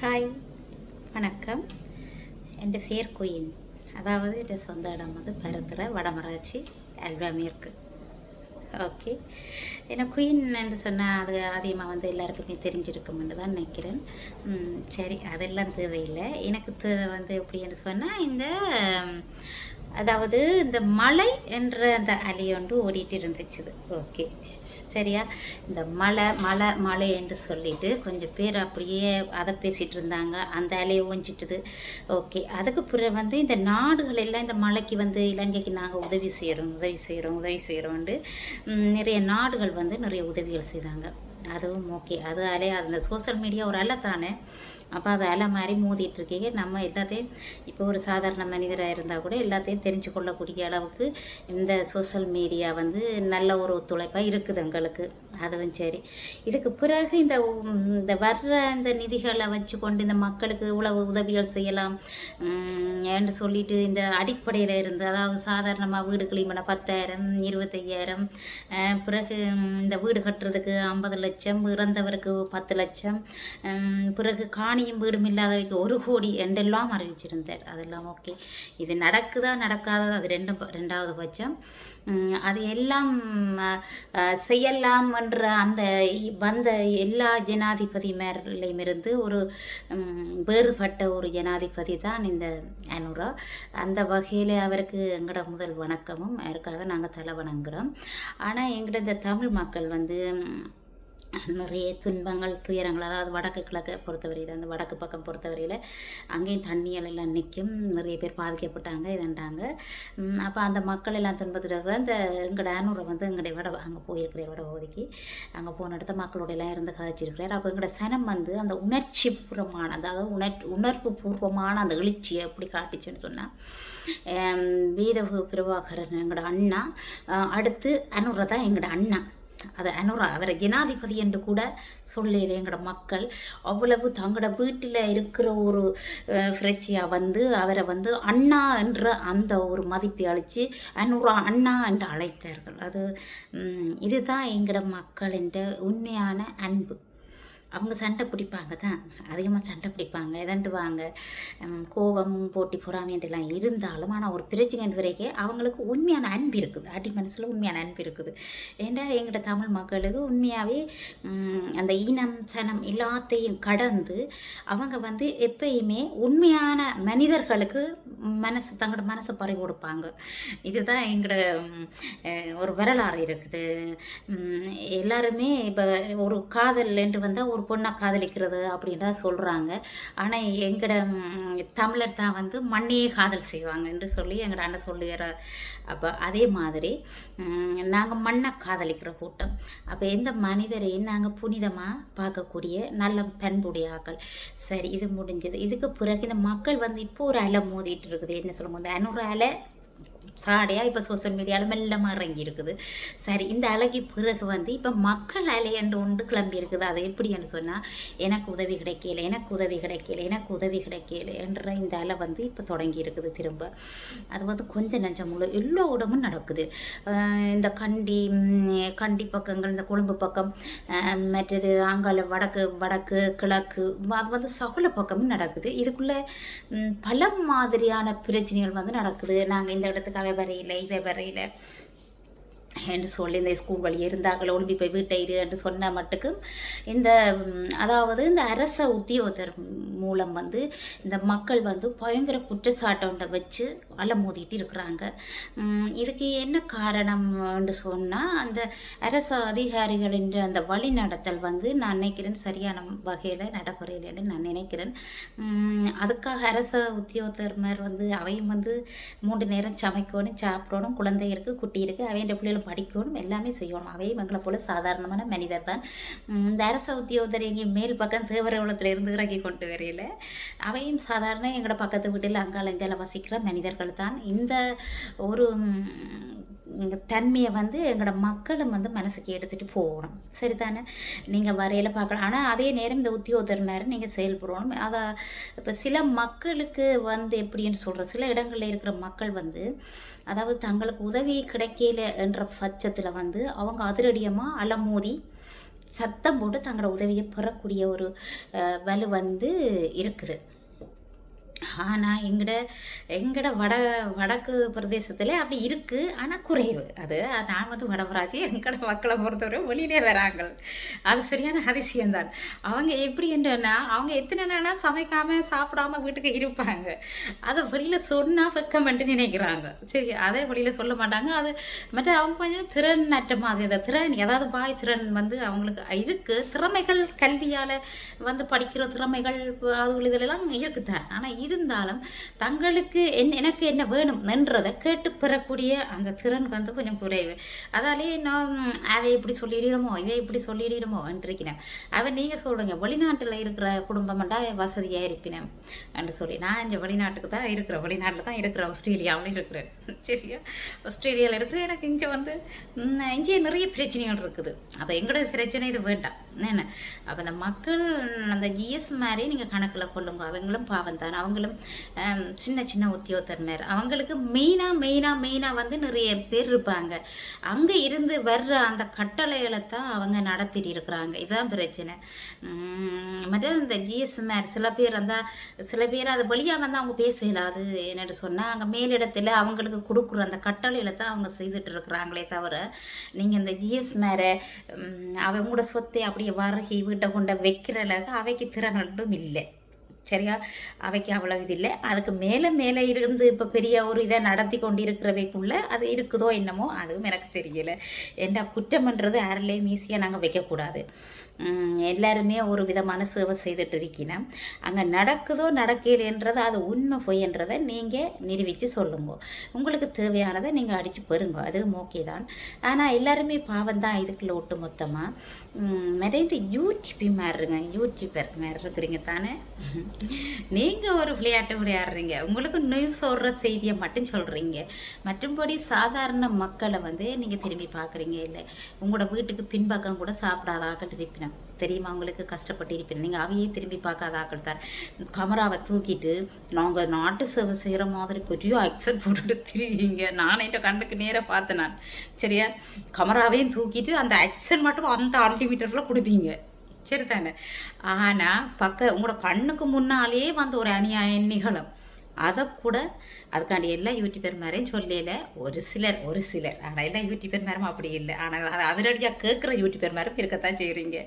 Hi வணக்கம் എൻ്റെ പേർ കുയിൻ அதாவது എൻ്റെ சொந்த இடம் வந்து பருத்துற வடமராட்சி அல்வாமேற்கு ஓகே ஏன்னா குயின் என்று சொன்னால் அது அதிகமாக வந்து எல்லாருக்குமே தெரிஞ்சிருக்கும்னு தான் நினைக்கிறேன் ம், சரி அதெல்லாம் தேவையில்லை எனக்கு தே வந்து எப்படின்னு சொன்னால் இந்த ம், அதாவது இந்த மலை என்ற அந்த அலையொன்று ஓடிட்டு இருந்துச்சுது ஓகே சரியா இந்த மலை மலை மலை என்று சொல்லிட்டு கொஞ்சம் பேர் அப்படியே அதை பேசிகிட்டு இருந்தாங்க. அந்த அலையை ஓஞ்சிட்டுது ஓகே. அதுக்கு பிறகு வந்து இந்த நாடுகள் எல்லாம் இந்த மலைக்கு வந்து இலங்கைக்கு நாங்கள் உதவி செய்கிறோம் உதவி செய்கிறோம் உதவி செய்கிறோன்ட்டு நிறைய நாடுகள் வந்து நிறைய உதவிகள் செய்தாங்க. அதுவும் ஓகே. அது அலையா அந்த சோஷியல் மீடியா ஒரு அலை தானே அப்போ அது அலை மாதிரி மோதிட்டுருக்கீங்க நம்ம எல்லாத்தையும் இப்போ ஒரு சாதாரண மனிதராக இருந்தால் கூட எல்லாத்தையும் தெரிஞ்சு கொள்ளக்கூடிய அளவுக்கு இந்த சோஷியல் மீடியா வந்து நல்ல ஒரு ஒத்துழைப்பாக இருக்குது எங்களுக்கு. அதுவும் சரி. இதுக்கு பிறகு இந்த இந்த வர்ற இந்த நிதிகளை வச்சு கொண்டு இந்த மக்களுக்கு இவ்வளவு உதவிகள் செய்யலாம். உம், ஏன்னு சொல்லிட்டு இந்த அடிப்படையில் இருந்து அதாவது சாதாரணமாக வீடு கிளீமனை பத்தாயிரம் இருபத்தையாயிரம் பிறகு இந்த வீடு கட்டுறதுக்கு ஐம்பது லட்சம் இறந்தவருக்கு பத்து லட்சம் பிறகு காணி காணியும் வீடும் இல்லாதவைக்கு ஒரு கோடி என்றெல்லாம் அறிவிச்சிருந்தார். அதெல்லாம் ஓகே. இது நடக்குதா நடக்காதா அது ரெண்டும் ரெண்டாவது பட்சம். அது எல்லாம் செய்யலாம் என்ற அந்த வந்த எல்லா ஜனாதிபதி மேலிருந்து ஒரு வேறுபட்ட ஒரு ஜனாதிபதி தான் இந்த அனுரா. அந்த வகையில் அவருக்கு எங்களோட முதல் வணக்கமும் அவருக்காக நாங்கள் தலை வணங்குகிறோம் ஆனால் எங்களோட இந்த தமிழ் மக்கள் வந்து நிறைய துன்பங்கள் துயரங்கள் அதாவது வடக்கு கிழக்கை பொறுத்தவரையில் அந்த வடக்கு பக்கம் பொறுத்தவரையில் அங்கேயும் தண்ணியால் எல்லாம் நிற்கும். நிறைய பேர் பாதிக்கப்பட்டாங்க இதுண்டாங்க அப்போ அந்த மக்கள் எல்லாம் துன்பத்தில் இருக்கிற அந்த எங்களோட ஆனூரை வந்து எங்களுடைய வட அங்கே போயிருக்கிற வட பகுதிக்கு அங்கே போன இடத்த மக்களோட எல்லாம் இருந்து கதைச்சிருக்கிறார் அப்போ எங்களோட சனம் வந்து அந்த உணர்ச்சி பூர்வமான அதாவது உணர் உணர்வு பூர்வமான அந்த எழுச்சியை எப்படி காட்டுச்சுன்னு சொன்னால் வீதவு பிரபாகரன் எங்களோட அண்ணா அடுத்து அனுரை தான் எங்களோட அண்ணா. அது அனுரா அவரை ஜனாதிபதி என்று கூட சொல்லல எங்களோட மக்கள். அவ்வளவு தங்களோட வீட்டில் இருக்கிற ஒரு ஃப்ரெச்சியாக வந்து அவரை வந்து அண்ணா என்ற அந்த ஒரு மதிப்பை அழித்து அனுரா அண்ணா என்று அழைத்தார்கள். அது இதுதான் எங்களோட மக்களின் உண்மையான அன்பு. அவங்க சண்டை பிடிப்பாங்க தான். அதிகமாக சண்டை பிடிப்பாங்க. எதண்டுவாங்க கோபம் போட்டி பொறாமைன்றெல்லாம் இருந்தாலும் ஆனால் ஒரு பிரச்சனை வரைக்கும் அவங்களுக்கு உண்மையான அன்பு இருக்குது. அடி மனசில் உண்மையான அன்பு இருக்குது. ஏன்னா எங்களோட தமிழ் மக்களுக்கு உண்மையாகவே அந்த ஈனம் சனம் எல்லாத்தையும் கடந்து அவங்க வந்து எப்பயுமே உண்மையான மனிதர்களுக்கு மனசு தங்களோட மனசை பறி கொடுப்பாங்க. இதுதான் எங்களோட ஒரு வரலாறு இருக்குது. எல்லாருமே இப்போ ஒரு காதல்ன்ட்டு வந்தால் ஒரு பொண்ணை காதலிக்கிறது அப்படின்ட்டு சொல்கிறாங்க ஆனால் எங்களோட தமிழர் தான் வந்து மண்ணையே காதல் செய்வாங்கன்னு சொல்லி எங்களோட அண்ணன் சொல்லுகிற அப்போ அதே மாதிரி நாங்கள் மண்ணை காதலிக்கிற கூட்டம். அப்போ எந்த மனிதரையும் நாங்கள் புனிதமாக பார்க்கக்கூடிய நல்ல பண்புடைய ஆக்கள்? சரி இது முடிஞ்சது. இதுக்கு பிறகு இந்த மக்கள் வந்து இப்போ ஒரு அலை மோதிட்டு இருக்குது. என்ன சொல்லுங்க இந்த அனூறு சாடையாக இப்போ சோஷியல் மீடியாவில் மெல்லமாக இறங்கி இருக்குது சரி இந்த அலைக்கு பிறகு வந்து இப்போ மக்கள் அலையண்டு ஒன்று கிளம்பி இருக்குது. அது எப்படின்னு சொன்னால் எனக்கு உதவி கிடைக்கல எனக்கு உதவி கிடைக்கல எனக்கு உதவி கிடைக்கல என்ற இந்த அலை வந்து இப்போ தொடங்கி இருக்குது திரும்ப. அது வந்து கொஞ்சம் நஞ்சம் உள்ள எல்லா இடமும் நடக்குது. இந்த கண்டி கண்டி பக்கங்கள் இந்த கொழும்பு பக்கம் மற்றது ஆங்கால வடக்கு வடக்கு கிழக்கு அது வந்து சகல பக்கமும் நடக்குது. இதுக்குள்ளே பல மாதிரியான பிரச்சனைகள் வந்து நடக்குது. நாங்கள் இந்த இடத்துக்கு அவ வரையில இவை வரையில என்று சொல்லி இந்த ஸ்கூல் வழி இருந்தாங்களோ ஒழும்பி போய் வீட்டை இரு என்று சொன்ன மட்டுக்கும் இந்த அதாவது இந்த அரச உத்தியோகத்தர் மூலம் வந்து இந்த மக்கள் வந்து பயங்கர குற்றச்சாட்டை வச்சு அலமோதிட்டு இருக்கிறாங்க. இதுக்கு என்ன காரணம் என்று சொன்னால் அந்த அரச அதிகாரிகளின் அந்த வழிநடத்தல் வந்து நான் நினைக்கிறேன் சரியான வகையில் நடைமுறையில் நான் நினைக்கிறேன். அதுக்காக அரச உத்தியோகத்தர்மார் வந்து அவையும் வந்து மூன்று நேரம் சமைக்கணும் சாப்பிடணும் குழந்தை இருக்குது குட்டி இருக்குது அவையின் பிள்ளைகளும் படிக்கணும் எல்லாமே செய்யணும். அவையும் எங்களை போல் சாதாரணமான மனிதர் தான். இந்த அரச உத்தியோகத்தர் இங்கே மேல் பக்கம் தேவரவளத்தில் இருந்து இறக்கி கொண்டு வரையில அவையும் சாதாரண எங்களோட பக்கத்து வீட்டில் அங்காலஞ்சால வசிக்கிற மனிதர்கள் தான் இந்த ஒரு தன்மையை வந்து எங்களோட மக்களும் வந்து மனசுக்கு எடுத்துகிட்டு போகணும். சரிதானே? நீங்கள் வரையில் பார்க்கலாம். ஆனால் அதே நேரம் இந்த உத்தியோகத்தர் மாதிரி நீங்கள் செயல்படணும். அதை இப்போ சில மக்களுக்கு வந்து எப்படின்னு சொல்கிற சில இடங்களில் இருக்கிற மக்கள் வந்து அதாவது தங்களுக்கு உதவி கிடைக்கல என்ற பட்சத்தில் வந்து அவங்க அதிரடியமாக அலமோதி சத்தம் போட்டு தங்களோட உதவியை பெறக்கூடிய ஒரு வலு வந்து இருக்குது. ஆனால் எங்கட எங்கட வட வடக்கு பிரதேசத்தில் அப்படி இருக்குது ஆனால் குறைவு. அது நான் வந்து வடபராஜி எங்கட மக்களை பொறுத்தவரை வெளியிலே வராங்க. அது சரியான அதிசயம்தான். அவங்க எப்படி என்னன்னா அவங்க எத்தனை நாளாக சமைக்காமல் சாப்பிடாம வீட்டுக்கு இருப்பாங்க. அதை வெளியில் சொன்னால் வெக்கமெண்ட்டு நினைக்கிறாங்க. சரி அதே வெளியில் சொல்ல மாட்டாங்க. அது மற்ற அவங்க கொஞ்சம் திறன் நட்ட மாதிரி அந்த திறன் ஏதாவது பாய் திறன் வந்து அவங்களுக்கு இருக்குது திறமைகள் கல்வியால் வந்து படிக்கிற திறமைகள் அதுகள் இதெல்லாம் இருக்குதான் ஆனால் இருந்தாலும் தங்களுக்கு என் எனக்கு என்ன வேணும் என்றதை கேட்டு பெறக்கூடிய அந்த திறன் வந்து கொஞ்சம் குறைவு. அதாலே நான் அவை இப்படி சொல்லிடுமோ இவை இப்படி சொல்லிடுமோ என்றிருக்கிறேன். அவன் நீங்கள் சொல்கிறீங்க வெளிநாட்டில் இருக்கிற குடும்பம்டா வசதியாக இருப்பினேன் என்று சொல்லி. நான் இந்த வெளிநாட்டுக்கு தான் இருக்கிறேன் வெளிநாட்டில் தான் இருக்கிறேன் ஆஸ்திரேலியாவில் இருக்கிறேன். சரியா? ஆஸ்திரேலியாவில் இருக்கிறேன் எனக்கு இங்கே வந்து இங்கே நிறைய பிரச்சனைகள் இருக்குது. அப்போ எங்களோட பிரச்சனை இது வேண்டாம். என்ன அப்போ அந்த மக்கள் அந்த ஜிஎஸ் மாதிரி நீங்கள் கணக்கில் கொள்ளுங்க. அவங்களும் பாவம் தான். அவங்களும் சின்ன சின்ன உத்தியோகத்தர் மாதிரி அவங்களுக்கு மெயினாக மெயினாக மெயினாக வந்து நிறைய பேர் இருப்பாங்க. அங்கே இருந்து வர்ற அந்த கட்டளைகளை தான் அவங்க நடத்திட்டு இருக்கிறாங்க. இதுதான் பிரச்சனை. மற்ற இந்த ஜிஎஸ் மாதிரி சில பேர் அந்த சில பேர் அது வழியாக வந்து அவங்க பேச அது என்னென்னு சொன்னால் அங்கே மேலிடத்தில் அவங்களுக்கு கொடுக்குற அந்த கட்டளையில் தான் அவங்க செய்துட்டு இருக்கிறாங்களே தவிர நீங்கள் இந்த ஜிஎஸ் மேலே அவங்களோட சொத்தை அப்படியே வரகி வீட்டை கொண்ட வைக்கிற அவைக்கு திறனும் இல்லை. சரியா? அவைக்கு அவ்வளவு இது இல்லை. அதுக்கு மேலே மேலே இருந்து இப்போ பெரிய ஒரு இதை நடத்தி கொண்டு இருக்கிறவைக்குள்ளே அது இருக்குதோ என்னமோ அதுவும் எனக்கு தெரியலை. என்ன குற்றம்ன்றது யாரிலையும் ஈஸியாக நாங்கள் வைக்கக்கூடாது. எல்லாருமே ஒரு விதமான சேவை செய்துட்டு இருக்கீங்கன்னா அங்கே நடக்குதோ நடக்கலைன்றது அது உண்மை பொய்ன்றதை நீங்கள் நிரூபித்து சொல்லுங்க. உங்களுக்கு தேவையானதை நீங்கள் அடித்து பெறுங்க. அது ஓகே தான். ஆனால் எல்லாருமே பாவம் தான் இதுக்குள்ள ஒட்டு மொத்தமாக நிறைய யூடியூபி மாறுங்க யூடியூபர் மாதிரி இருக்கிறீங்க தானே? நீங்கள் ஒரு விளையாட்டு விளையாடுறீங்க. உங்களுக்கு நியூஸ் ஓடுற செய்தியை மட்டும் சொல்கிறீங்க மற்றும்படி சாதாரண மக்களை வந்து நீங்கள் திரும்பி பார்க்குறீங்க இல்லை. உங்களோட வீட்டுக்கு பின்பக்கம் கூட சாப்பிடாத ஆக்கள் இருப்பினம் தெரியுமா உங்களுக்கு? கஷ்டப்பட்டிருப்பேன் நீங்கள் அவையே திரும்பி பார்க்காத ஆக்கள் கமராவை தூக்கிட்டு நாங்கள் நாட்டு சேவை செய்கிற மாதிரி பெரிய அக்சர் போட்டுட்டு திரும்பிங்க நானே கண்ணுக்கு நேராக பார்த்தேன் நான். சரியா? கமராவையும் தூக்கிட்டு அந்த அக்சர் மட்டும் அந்த அன்லிமிட்டடில் கொடுப்பீங்க சரி தானே ஆனால் பக்க உங்களோட கண்ணுக்கு முன்னாலே வந்து ஒரு அநியாயம் நிகழும். அதை கூட அதுக்காண்டி எல்லா யூடியூபர் மாதிரியும் சொல்லல. ஒரு சிலர் ஒரு சிலர். ஆனால் எல்லா யூடியூபர் மாதிரும் அப்படி இல்லை. ஆனால் அது அதிரடியாக கேட்குற யூடியூபர் மாதிரும் இருக்கத்தான் செய்கிறீங்க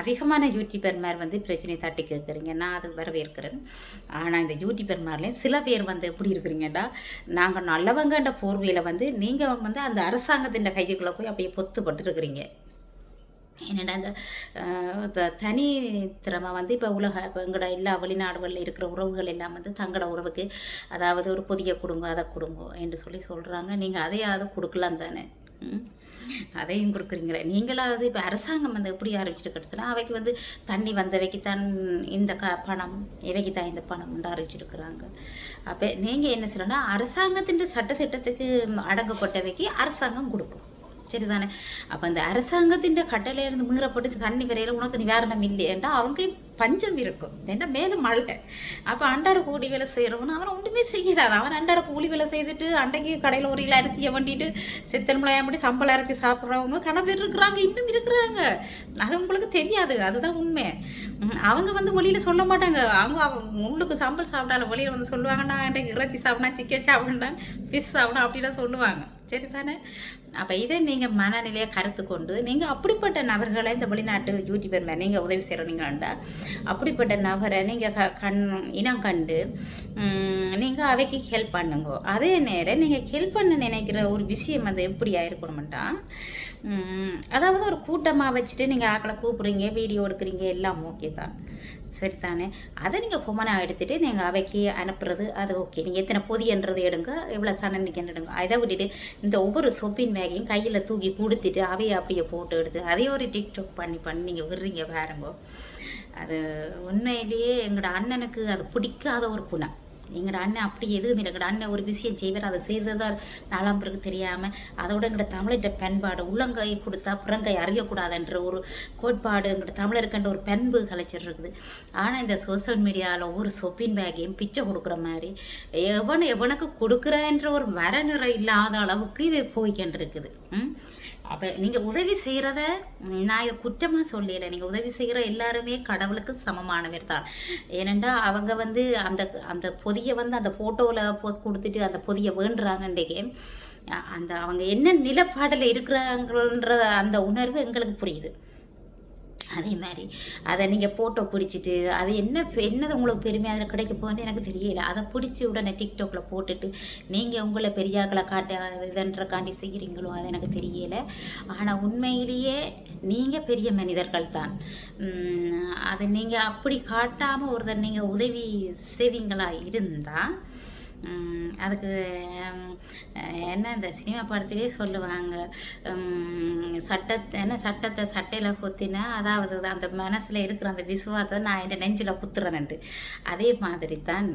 அதிகமான யூடியூபர் மாதிரி வந்து பிரச்சனையை தட்டி கேட்குறீங்க நான் அது வரவேற்கிறேன். ஆனால் இந்த யூடியூபர் மாதிரிலையும் சில பேர் வந்து எப்படி இருக்கிறீங்கடா நாங்கள் நல்லவங்கன்ற போர்வையில் வந்து நீங்கள் வந்து அந்த அரசாங்கத்தின் கைக்குள்ளே போய் அப்படியே பொத்துப்பட்டு இருக்கிறீங்க. என்னடா இந்த த- தனி திறமை வந்து இப்போ உலக இப்போ எங்களோட எல்லா வெளிநாடுகளில் இருக்கிற உறவுகள் எல்லாம் வந்து தங்களோட உறவுக்கு அதாவது ஒரு புதிய கொடுங்க அதை கொடுங்க என்று சொல்லி சொல்கிறாங்க நீங்கள் அதையாவது கொடுக்கலாம் தானே. அதையும் கொடுக்குறீங்களே. நீங்களாவது இப்போ அரசாங்கம் வந்து எப்படி ஆரம்பிச்சிருக்கன்னு சொன்னால் அவைக்கு வந்து தண்ணி வந்தவைக்கு தான் இந்த க பணம் இவைக்கு தான் இந்த பணம் ஆரம்பிச்சிருக்கிறாங்க. அப்போ நீங்கள் என்ன சொல்லணும்னா அரசாங்கத்தின் சட்டத்திட்டத்துக்கு அடங்கப்பட்டவைக்கு அரசாங்கம் கொடுக்கும். சரிதானே அப்போ அந்த அரசாங்கத்தின் கட்டளையிலிருந்து மீறப்பட்டு தண்ணி வரையில் உனக்கு நிவாரணம் இல்லையேண்டா அவங்க பஞ்சம் இருக்கும். ஏன்னா மேலே மழை. அப்போ அன்றாட கூலி வேலை செய்கிறவன் அவன் ஒன்றுமே செய்யறாது. அவன் அன்றாட கூலி வேலை செய்துட்டு அன்றைக்கு கடையில் ஒரு இல்லை அரிசியை வண்டிட்டு சித்தன் மிளகாமட்டி சம்பளம் அரைச்சி சாப்பிட்றவங்க கன பேர் இருக்கிறாங்க இன்னும் இருக்கிறாங்க. அது உங்களுக்கு தெரியாது. அதுதான் உண்மை. அவங்க வந்து வெளியில் சொல்ல மாட்டாங்க. அவங்க அவங்க உள்ளுக்கு சம்பளம் சாப்பிட்டாலும் வெளியில் வந்து சொல்லுவாங்கன்னா இன்றைக்கு இறைச்சி சாப்பிடணும் சிக்கன் சாப்பிடணும் ஃபிஷ் சாப்பிடணும் அப்படிலாம் சொல்லுவாங்க. சரி தானே அப்போ இதை நீங்கள் மனநிலையை கருத்து கொண்டு நீங்கள் அப்படிப்பட்ட நபர்களை இந்த வெளிநாட்டு யூடியூபர் மேலே நீங்கள் உதவி செய்கிறீங்கண்டா அப்படிப்பட்ட நபரை நீங்கள் க கண் இனம் கண்டு நீங்கள் அவைக்கு ஹெல்ப் பண்ணுங்க. அதே நேரம் நீங்கள் ஹெல்ப் பண்ண நினைக்கிற ஒரு விஷயம் வந்து எப்படி ஆயிருக்கணும்ட்டா அதாவது ஒரு கூட்டமாக வச்சுட்டு நீங்கள் ஆக்களை கூப்பிட்றீங்க வீடியோ எடுக்கிறீங்க எல்லாம் ஓகே தான். சரிதானே? அதை நீங்கள் ஃபொமனாக எடுத்துகிட்டு நீங்கள் அவைக்கு அனுப்புறது அது ஓகே. நீங்கள் எத்தனை பொதியன்றது எடுங்க எவ்வளோ சனன்னிக்கு எடுங்க. அதை விட்டுட்டு இந்த ஒவ்வொரு சொப்பின் மேகையும் கையில் தூக்கி கொடுத்துட்டு அவையை அப்படியே போட்டு எடுத்து அதையே ஒரு டிக்டாக் பண்ணி பண்ணி நீங்கள் விடுறீங்க பாருங்க. அது உண்மையிலேயே எங்களோட அண்ணனுக்கு அது பிடிக்காத ஒரு குணம். எங்களோட அண்ணன் அப்படி எதுவும் இல்லை. எங்களோட அண்ணன் ஒரு விஷயம் செய்வார் அதை செய்ததால் நாலாம் பிறகு தெரியாமல் அதோட எங்களோட தமிழர்கிட்ட பண்பாடு உள்ளங்கை கொடுத்தா புறங்கை அறியக்கூடாதுன்ற ஒரு கோட்பாடு எங்களோட தமிழருக்கன்ற ஒரு பண்பு கலைச்சல் இருக்குது ஆனால் இந்த சோஷியல் மீடியாவில் ஒவ்வொரு சொப்பின் பேக்கையும் பிச்சை கொடுக்குற மாதிரி எவன் எவனுக்கு கொடுக்குறன்ற ஒரு வரநிறை இல்லாத அளவுக்கு இது போய்கிட்டு இருக்குது ம்? அப்போ நீங்கள் உதவி செய்கிறத நான் இதை குற்றமாக சொல்லலை. நீங்கள் உதவி செய்கிற எல்லாருமே கடவுளுக்கு சமமானவர் தான். ஏனென்றால் அவங்க வந்து அந்த அந்த பொதியை வந்து அந்த ஃபோட்டோவில் போஸ்ட் கொடுத்துட்டு அந்த பொதியை வேண்டுறாங்கன்றே அந்த அவங்க என்ன நிலப்பாடில் இருக்கிறாங்கன்ற அந்த உணர்வு எங்களுக்கு புரியுது. அதே மாதிரி அதை நீங்கள் ஃபோட்டோ பிடிச்சிட்டு அது என்ன என்னது உங்களுக்கு பெருமையாக அதில் கிடைக்க போகுதுன்னு எனக்கு தெரியல. அதை பிடிச்சி உடனே டிக்டாக்ல போட்டுட்டு நீங்கள் உங்களை பெரியாக்களை காட்ட இதன்றக்காண்டி செய்கிறீங்களோ அது எனக்கு தெரியலை. ஆனால் உண்மையிலேயே நீங்கள் பெரிய மனிதர்கள் தான். அது நீங்கள் அப்படி காட்டாமல் ஒருத்தர் நீங்கள் உதவி செய்வீங்களா இருந்தால் அதுக்கு என்ன இந்த சினிமா படத்திலே சொல்லுவாங்க சட்டத்தை என்ன சட்டத்தை சட்டையில் குத்தினா அதாவது அந்த மனசில் இருக்கிற அந்த விசுவாசத்தை நான் என் நெஞ்சில் குத்துறேன்ட்டு அதே மாதிரி தான்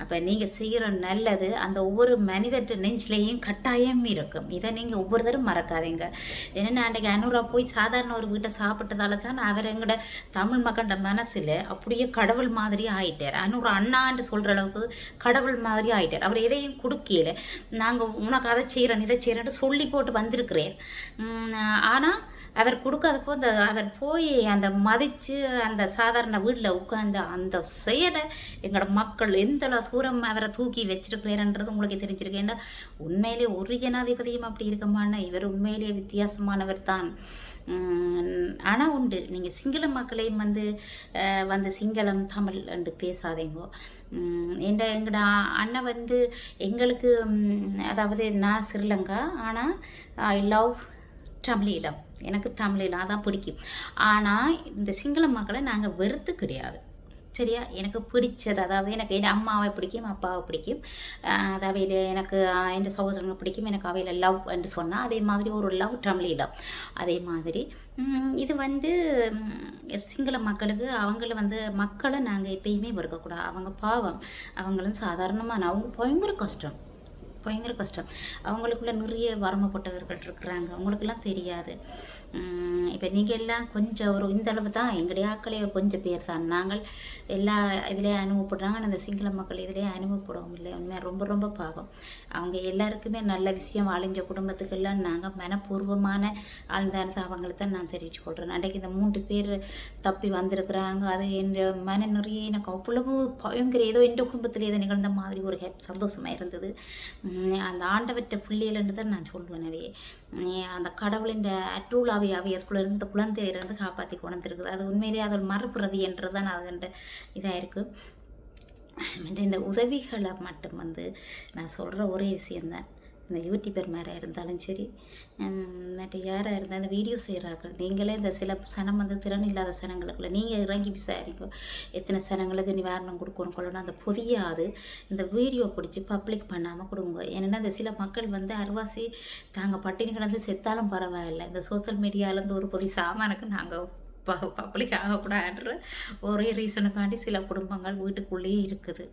அப்போ நீங்கள் செய்கிற நல்லது அந்த ஒவ்வொரு மனிதர்கிட்ட நெஞ்சிலையும் கட்டாயம் இருக்கும். இதை நீங்கள் ஒவ்வொருத்தரும் மறக்காதீங்க. ஏன்னா அன்றைக்கி அனுரா போய் சாதாரண ஒரு வீட்டை சாப்பிட்டதால தான் அவர் எங்களோட தமிழ் மக்களோட மனசில் அப்படியே கடவுள் மாதிரி ஆயிட்டார். அனுரா அண்ணான்னு சொல்கிற அளவுக்கு கடவுள் மாதிரி ஆயிட்டார். அவர் எதையும் கொடுக்கல. நாங்கள் உனக்கு அதை செய்கிறேன் இதை செய்கிறேன்னு சொல்லி போட்டு வந்திருக்கிறேன். ஆனால் அவர் கொடுக்காதப்போ அந்த அவர் போய் அந்த மதித்து அந்த சாதாரண வீட்டில் உட்காந்து அந்த செயலை எங்களோட மக்கள் எந்த தூரம் அவரை தூக்கி வச்சிருக்கிறேன்றது உங்களுக்கு தெரிஞ்சிருக்கு. ஏன்னா உண்மையிலே ஒரு ஜனாதிபதியும் அப்படி இருக்கமான இவர் உண்மையிலேயே வித்தியாசமானவர் தான். ஆனால் உண்டு. நீங்கள் சிங்கள மக்களையும் வந்து வந்து சிங்களம் தமிழ் என்று பேசாதீங்கோ. என்ற எங்களோட அண்ணன் வந்து எங்களுக்கு அதாவது நான் ஸ்ரீலங்கா ஆனால் ஐ லவ் தமிழீழம் எனக்கு தமிழீழம் அதான் பிடிக்கும். ஆனால் இந்த சிங்கள மக்களை நாங்கள் வெறுத்து கிடையாது. சரியா? எனக்கு பிடிச்சது. அதாவது எனக்கு என் அம்மாவை பிடிக்கும் அப்பாவை பிடிக்கும். அவையில் எனக்கு என் சகோதரங்களை பிடிக்கும். எனக்கு அவையில் லவ் என்று சொன்னால் அதே மாதிரி ஒரு லவ் தமிழீழம் அதே மாதிரி இது வந்து சிங்கள மக்களுக்கு அவங்கள வந்து மக்களை நாங்கள் எப்பயுமே வெறுக்கக்கூடாது. அவங்க பாவம். அவங்களும் சாதாரணமான அவங்க பயங்கர கஷ்டம். பயங்கர கஷ்டம். அவங்களுக்குள்ள நிறைய வரமப்பட்டவர்கள் இருக்கிறாங்க. அவங்களுக்கெல்லாம் தெரியாது. இப்போ நீங்கள் எல்லாம் கொஞ்சம் ஒரு இந்த அளவு தான். எங்களுடைய ஆக்களே ஒரு கொஞ்சம் பேர் தான். நாங்கள் எல்லா இதிலே அனுபவப்படுறாங்க அந்த சிங்கள மக்கள் இதிலே அனுபவப்படவும் இல்லை. உண்மையாக ரொம்ப ரொம்ப பாவம். அவங்க எல்லாருக்குமே நல்ல விஷயம் அழிஞ்ச குடும்பத்துக்கெல்லாம் நாங்கள் மனப்பூர்வமான ஆழ்ந்தானது அவங்களை தான் நான் தெரிவிச்சு கொள்கிறேன் அன்றைக்கு இந்த மூன்று பேர் தப்பி வந்திருக்கிறாங்க. அது என் மன நிறைய எனக்கு அவ்வளவு பயங்கர ஏதோ எந்த குடும்பத்தில் ஏதோ நிகழ்ந்த மாதிரி ஒரு ஹெப் சந்தோஷமாக இருந்தது. அந்த ஆண்டவற்ற புள்ளியல்ன்று தான் நான் சொல்லுவேன் அந்த கடவுளின் அட்ரூலாவை அவை அதுக்குள்ளே இருந்த குழந்தையிலிருந்து காப்பாற்றி கொண்டிருக்குது அது உண்மையிலேயே அதோட மறுபிறவி என்றது தான் அது இதாக இருக்குது இந்த உதவிகளை மட்டும் வந்து நான் சொல்கிற ஒரே விஷயந்தான் இந்த யூடியூபர் மேலே இருந்தாலும் சரி மற்ற யாராக இருந்தால் இந்த வீடியோ செய்கிறார்கள் நீங்களே இந்த சில சனம் வந்து திறன் இல்லாத சனங்களுக்குள்ள நீங்கள் இறங்கி விசாரிக்கோ எத்தனை சனங்களுக்கு நிவாரணம் கொடுக்கணும் கொள்ளணும் அந்த புதியாது. இந்த வீடியோ பிடிச்சி பப்ளிக் பண்ணாமல் கொடுங்க. ஏன்னா இந்த சில மக்கள் வந்து அருவாசி நாங்கள் பட்டினி கிடந்து செத்தாலும் பரவாயில்லை. இந்த சோசியல் மீடியாவிலேருந்து ஒரு புதிய சாமானுக்கு நாங்கள் ப பப்ளிக் ஆகக்கூடாதுன்ற ஒரே ரீசனுக்காண்டி சில குடும்பங்கள் வீட்டுக்குள்ளேயே இருக்குது.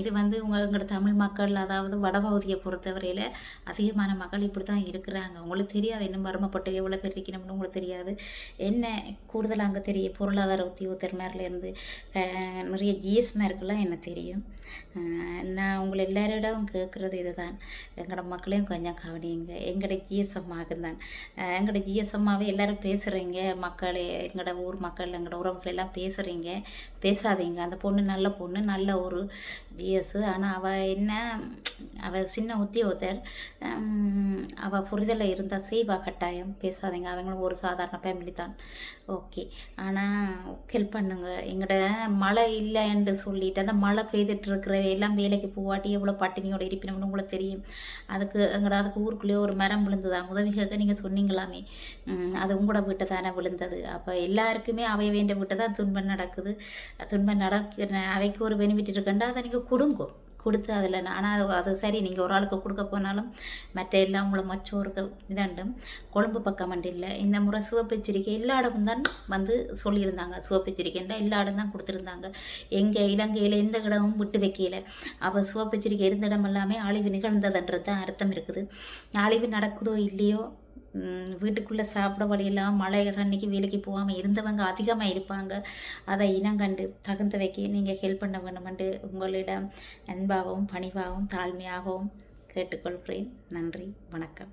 இது வந்து உங்களோட தமிழ் மக்கள் அதாவது வடபகுதியை பொறுத்தவரையில் அதிகமான மக்கள் இப்படி தான் இருக்கிறாங்க. உங்களுக்கு தெரியாது இன்னும் மர்மப்பட்டு எவ்வளோ பேர் இருக்கணும்னு உங்களுக்கு தெரியாது. என்ன கூடுதல் அங்கே தெரியும்? பொருளாதார உத்தியோகத்தர் நிறைய ஜிஎஸ் என்ன தெரியும். நான் உங்களை எல்லாரிடம் கேட்குறது இதுதான். எங்களோட மக்களையும் கொஞ்சம் கவனியுங்க. எங்களோட ஜிஎஸ்எம்மாவுக்கு தான் எங்களோட ஜிஎஸ்எம்மாவே எல்லோரும் பேசுகிறீங்க மக்களே எங்களோட ஊர் மக்கள் எங்களோட உறவுகள் எல்லாம் பேசுகிறீங்க பேசாதீங்க. அந்த பொண்ணு நல்ல பொண்ணு நல்ல ஒரு ஜிஎஸ் ஆனால் அவள் என்ன அவள் சின்ன உத்தியோகத்தர். அவள் புரிதலில் இருந்தால் செய்வா கட்டாயம். பேசாதீங்க. அவங்களும் ஒரு சாதாரண ஃபேமிலி தான். ஓகே ஆனால் ஹெல்ப் பண்ணுங்க. எங்களோட மழை இல்லை என்று சொல்லிட்டு அந்த மழை பெய்துட்டு இருக்கிற எல்லாம் வேலைக்கு போவாட்டி எவ்வளோ பட்டினியோட இருப்பினோம்னு உங்களுக்கு தெரியும். அதுக்கு எங்களோட அதுக்கு ஊருக்குள்ளேயே ஒரு மரம் விழுந்ததா? உதவி கேட்க நீங்கள் சொன்னீங்களாமே. அது உங்களோட வீட்டை தானே விழுந்தது. அப்போ எல்லாருக்குமே அவை வேண்டிய வீட்டை தான் துன்பம் நடக்குது. துன்பம் நடக்க அவைக்கு ஒரு பெனிஃபிட் இருக்குண்டா? அதை நீங்கள் கொடுங்கோ கொடுத்து அதில் ஆனால் அது அது சரி நீங்கள் ஒரு ஆளுக்கு கொடுக்க போனாலும் மற்ற எல்லாம் உங்களை மற்றோருக்கு இதாண்டும் கொழும்பு பக்கம் மட்டும் இல்லை. இந்த முறை சிவப்பெச்சரிக்கை எல்லா இடமும் தான் வந்து சொல்லியிருந்தாங்க. சிவப்பெச்சரிக்கைன்றா எல்லா இடம் தான் கொடுத்துருந்தாங்க. எங்கே இலங்கையில் எந்த இடமும் விட்டு வைக்கல. அப்போ சிவப்பெச்சரிக்கை இருந்த இடம் எல்லாமே அழிவு நிகழ்ந்ததுன்றது தான் அர்த்தம் இருக்குது. அழிவு நடக்குதோ இல்லையோ வீட்டுக்குள்ளே சாப்பிட வழியெல்லாம் மழை தண்ணிக்கு வேலைக்கு போகாமல் இருந்தவங்க அதிகமாக இருப்பாங்க. அதை இனங்கண்டு தகுந்த வைக்க நீங்கள் ஹெல்ப் பண்ண வேணுமெண்டு உங்களிடம் அன்பாகவும் பணிவாகவும் தாழ்மையாகவும் கேட்டுக்கொள்கிறேன். நன்றி வணக்கம்.